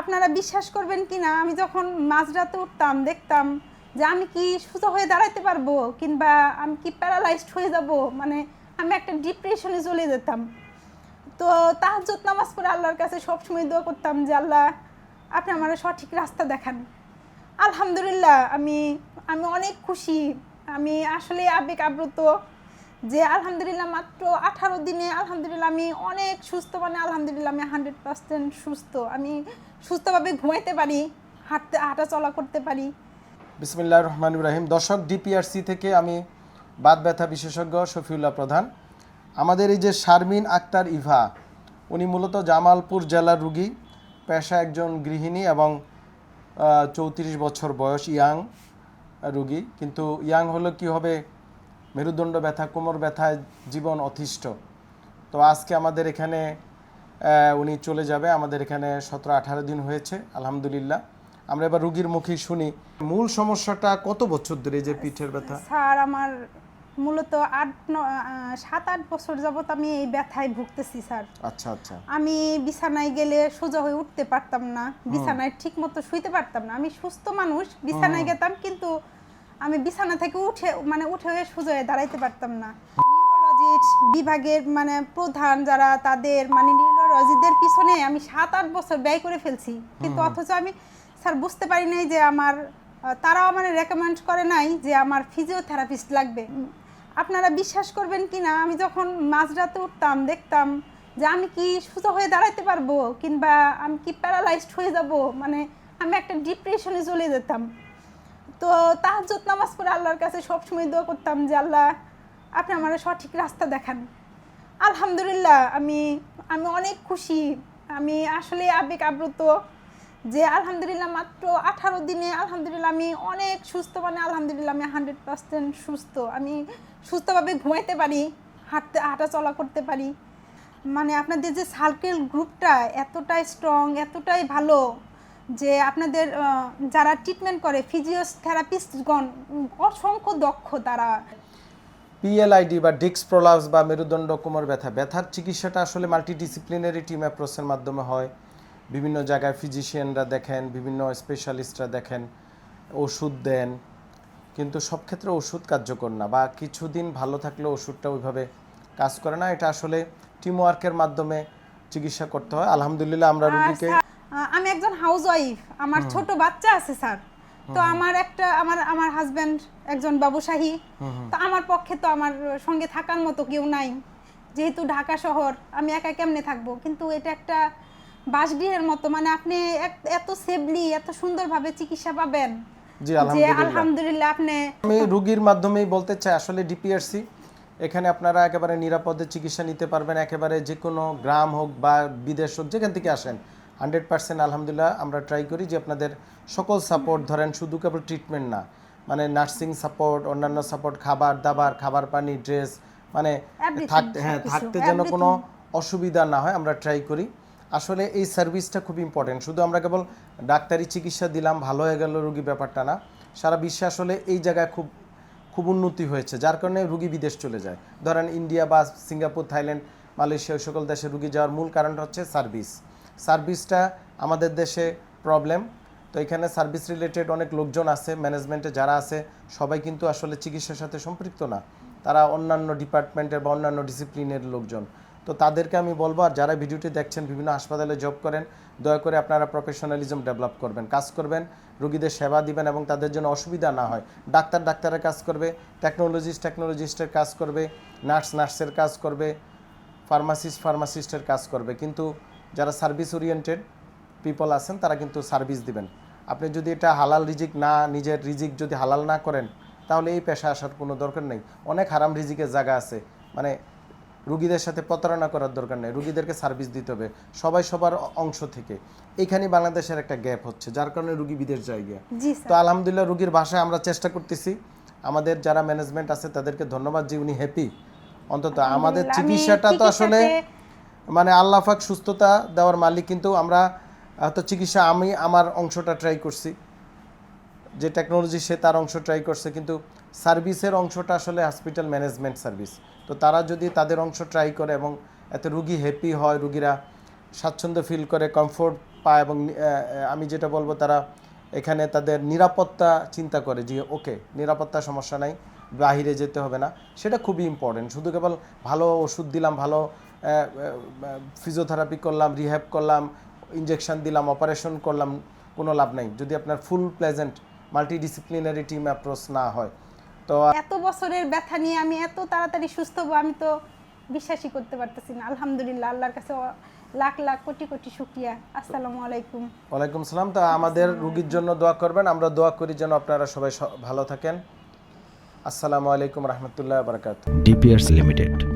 আপনারা বিশ্বাস করবেন কি না আমি যখন মাঝরাতে উঠতাম, দেখতাম যে আমি কি সুস্থ হয়ে দাঁড়াতে পারব কিংবা আমি কি প্যারালাইজড হয়ে যাব? মানে আমি একটা ডিপ্রেশনে চলে যেতাম। তো তাহাজ্জুদ নামাজ পড়ে আল্লাহর কাছে সবসময় দোয়া করতাম যে, আল্লাহ, আপনি আমার সঠিক রাস্তা দেখান। আলহামদুলিল্লাহ, আমি আমি অনেক খুশি। আমি আসলে আবেগ আপ্লুত যে আলহামদুলিল্লাহ মাত্র আঠারো দিনে আলহামদুলিল্লাহ আমি অনেক সুস্থ মানে আলহামদুলিল্লাহ আমি হান্ড্রেড পার্সেন্ট সুস্থ। আমি সুস্থভাবে ঘুমাইতে পারি, হাঁটতে হাঁটা চলা করতে পারি। বিসমিল্লাহ রহমান ইব্রাহিম দর্শক, ডিপিআরসি থেকে আমি বাত ব্যথা বিশেষজ্ঞ শফিউল্লাহ প্রধান। আমাদের এই যে শারমিন আক্তার ইভা, উনি মূলত জামালপুর জেলার রুগী, পেশা একজন গৃহিণী এবং চৌত্রিশ বছর বয়স ইয়াং রুগী। কিন্তু ইয়াং হলে কি হবে? মেরুদণ্ড ব্যথা কোমর ব্যথায় জীবন অতিষ্ঠ। তো আজকে আমাদের এখানে উনি চলে যাবে। আমাদের এখানে সতেরো আঠারো দিন হয়েছে আলহামদুলিল্লাহ। আমরা এবার রুগীর মুখে শুনি। মূল সমস্যাটা কত বছর ধরে যে পিঠের ব্যথা? স্যার আমার মূলত আট সাত আট বছর যাবত আমি এই ব্যথায় ভুগতেছি স্যার। আচ্ছা আচ্ছা। আমি বিছানায় গেলে সোজা হয়ে উঠতে পারতাম না। বিছানায় ঠিক মতো শুইতে পারতাম না। আমি সুস্থ মানুষ বিছানায় গেতাম কিন্তু আমি বিছানা থেকে উঠে মানে উঠে হয়ে সোজা হয়ে দাঁড়াইতে পারতাম না। নিউরোলজিস্ট বিভাগের মানে প্রধান যারা তাদের মানে নিউরোলজিদের পিছনে আমি সাত আট বছর ব্যয় করে ফেলছি। কিন্তু অথচ আমি স্যার বুঝতে পারি নাই যে আমার তারাও আমার রেকমেন্ড করে নাই যে আমার ফিজিওথেরাপিস্ট লাগবে। আপনারা বিশ্বাস করবেন কি না আমি যখন মাঝরাতে উঠতাম দেখতাম যে আমি কি সোজা হয়ে দাঁড়াতে পারব? কিংবা আমি কি প্যারালাইজড হয়ে যাব? মানে আমি একটা ডিপ্রেশনে চলে যেতাম। তো তাহাজ্জুদ নামাজ পড়ে আল্লাহর কাছে সবসময় দোয়া করতাম যে, আল্লাহ, আপনি আমার সঠিক রাস্তা দেখান। আলহামদুলিল্লাহ, আমি আমি অনেক খুশি। আমি আসলে আবেগ আপ্লুত যে, আলহামদুলিল্লাহ, মাত্র আঠারো দিনে আলহামদুলিল্লাহ, আমি অনেক সুস্থ মানে আলহামদুলিল্লাহ, আমি হান্ড্রেড পার্সেন্ট সুস্থ। আমি সুস্থভাবে ঘুমাইতে পারি, হাঁটতে হাঁটা চলা করতে পারি। মানে আপনাদের যে সার্কেল গ্রুপটা এতটাই স্ট্রং এতটাই ভালো। যে আপনাদের যারা ট্রিটমেন্ট করে ফিজিওথেরাপিস্টগণ অসংখ্য দক্ষ তারা। পিএলআইডি বা ডিক্স প্রলাপস বা মেরুদণ্ড কোমর ব্যথা, ব্যথার চিকিৎসাটা আসলে মাল্টিডিসিপ্লিনারি টিম অ্যাপ্রোচের মাধ্যমে হয়। বিভিন্ন জায়গায় ফিজিশিয়ানরা দেখেন, বিভিন্ন স্পেশালিস্টরা দেখেন, ওষুধ দেন। কিন্তু সব ক্ষেত্রে ওষুধ কার্যকর না বা কিছুদিন ভালো থাকলে ওষুধটা ওইভাবে কাজ করে না। এটা আসলে টিমওয়ার্কের মাধ্যমে চিকিৎসা করতে হয়। আলহামদুলিল্লাহ আমরা রুগীকে আমি একজন হাউস ওয়াইফ আমার ছোট বাচ্চা আছে স্যার। তো আমার একটা আমার আমার হাজবেন্ড একজন ব্যবসায়ী। তো আমার পক্ষে তো আমার সঙ্গে থাকার মতো কেউ নাই। যেহেতু ঢাকা শহর আমি একা কেমনে থাকব? কিন্তু এটা একটা বাসগৃহের মতো। মানে আপনি এত সেফলি এত সুন্দরভাবে চিকিৎসা পাবেন। জি আলহামদুলিল্লাহ। আলহামদুলিল্লাহ আপনি আমি রুগীর মাধ্যমেই বলতে চাই আসলে ডিপিআরসি এখানে আপনারা একেবারে নিরাপদে চিকিৎসা নিতে পারবেন। একেবারে যে কোনো গ্রাম হোক বা বিদেশ হোক যেখান থেকে আসেন। হান্ড্রেড পার্সেন্ট আলহামদুলিল্লাহ আমরা ট্রাই করি যে আপনাদের সকল সাপোর্ট ধরেন শুধু কেবল ট্রিটমেন্ট না মানে নার্সিং সাপোর্ট অন্যান্য সাপোর্ট খাবার দাবার খাবার পানি ড্রেস মানে থাকতে হ্যাঁ থাকতে যেন কোনো অসুবিধা না হয় আমরা ট্রাই করি। আসলে এই সার্ভিসটা খুব ইম্পর্টেন্ট শুধু আমরা কেবল ডাক্তারি চিকিৎসা দিলাম ভালো হয়ে গেল রুগী ব্যাপারটা না। সারা বিশ্বে আসলে এই জায়গায় খুব খুব উন্নতি হয়েছে যার কারণে রুগী বিদেশ চলে যায়। ধরেন ইন্ডিয়া বা সিঙ্গাপুর থাইল্যান্ড মালয়েশিয়া ওই সকল দেশে রুগী যাওয়ার মূল কারণটা হচ্ছে সার্ভিস সার্ভিসটা আমাদের দেশে প্রবলেম তো এখানে সার্ভিস রিলেটেড অনেক লোকজন আছে ম্যানেজমেন্টে যারা আছে, সবাই কিন্তু আসলে চিকিৎসার সাথে সম্পৃক্ত না। তারা অন্যান্য ডিপার্টমেন্টের বা অন্যান্য ডিসিপ্লিনের লোকজন। তো তাদেরকে আমি বলব, আর যারা ভিডিওটি দেখছেন, বিভিন্ন হাসপাতালে জব করেন, দয়া করে আপনারা প্রফেশনালিজম ডেভেলপ করবেন। কাজ করবেন, রুগীদের সেবা দিবেন এবং তাদের জন্য অসুবিধা না হয়। ডাক্তার ডাক্তারের কাজ করবে টেকনোলজিস্ট টেকনোলজিস্টের কাজ করবে নার্স নার্সের কাজ করবে ফার্মাসিস্ট ফার্মাসিস্টের কাজ করবে। কিন্তু যারা সার্ভিস ওরিয়েন্টেড পিপল আছেন তারা কিন্তু সার্ভিস দিবেন। আপনি যদি এটা হালাল রিজিক না নিজের রিজিক যদি হালাল না করেন তাহলে এই পেশা আসার কোনো দরকার নেই। অনেক হারাম রিজিকের জায়গা আছে। মানে রুগীদের সাথে প্রতারণা করার দরকার নেই। রুগীদেরকে সার্ভিস দিতে হবে। সবাই সবার অংশ থেকে। এখানে বাংলাদেশের একটা গ্যাপ হচ্ছে যার কারণে রুগী বিদেশ যায় গিয়া। তো আলহামদুলিল্লাহ রুগীর ভাষায় আমরা চেষ্টা করতেছি। আমাদের যারা ম্যানেজমেন্ট আছে তাদেরকে ধন্যবাদ যে উনি হ্যাপি অন্তত আমাদের চিকিৎসাটা তো আসলে মানে আল্লাহ সুস্থতা দেওয়ার মালিক, কিন্তু আমরা হয়তো চিকিৎসা আমি আমার অংশটা ট্রাই করছি। যে টেকনোলজি সে তার অংশ ট্রাই করছে, কিন্তু সার্ভিসের অংশটা আসলে হসপিটাল ম্যানেজমেন্ট সার্ভিস তো তারা যদি তাদের অংশ ট্রাই করে এবং এতে রুগী হ্যাপি হয়, রুগীরা স্বাচ্ছন্দ্য ফিল করে কমফোর্ট পায় এবং আমি যেটা বলব, তারা এখানে তাদের নিরাপত্তা চিন্তা করে যে ওকে নিরাপত্তা সমস্যা নাই বাহিরে যেতে হবে না। সেটা খুবই ইম্পর্টেন্ট শুধু কেবল ভালো ওষুধ দিলাম, ভালো ফিজিওথেরাপি করলাম রিহ্যাব করলাম ইঞ্জেকশন দিলাম অপারেশন করলাম কোনো লাভ নাই। যদি আপনার full pleasant multidisciplinary team approach না হয় তো এত বছরের ব্যথা নিয়ে আমি এত তাড়াতাড়ি সুস্থ হব আমি তো বিশ্বাসই করতে পারতেছি না। আলহামদুলিল্লাহ আল্লাহর কাছে লাখ লাখ কোটি কোটি শুক্রিয়া। আসসালামু আলাইকুম। ওয়ালাইকুম সালাম। তো আমাদের রুগীর জন্য দোয়া করবেন। আমরা দোয়া করি যেন আপনারা সবাই ভালো থাকেন। আসসালামু আলাইকুম রহমতুল্লাহ বারকাত ডিপিআরস লিমিটেড।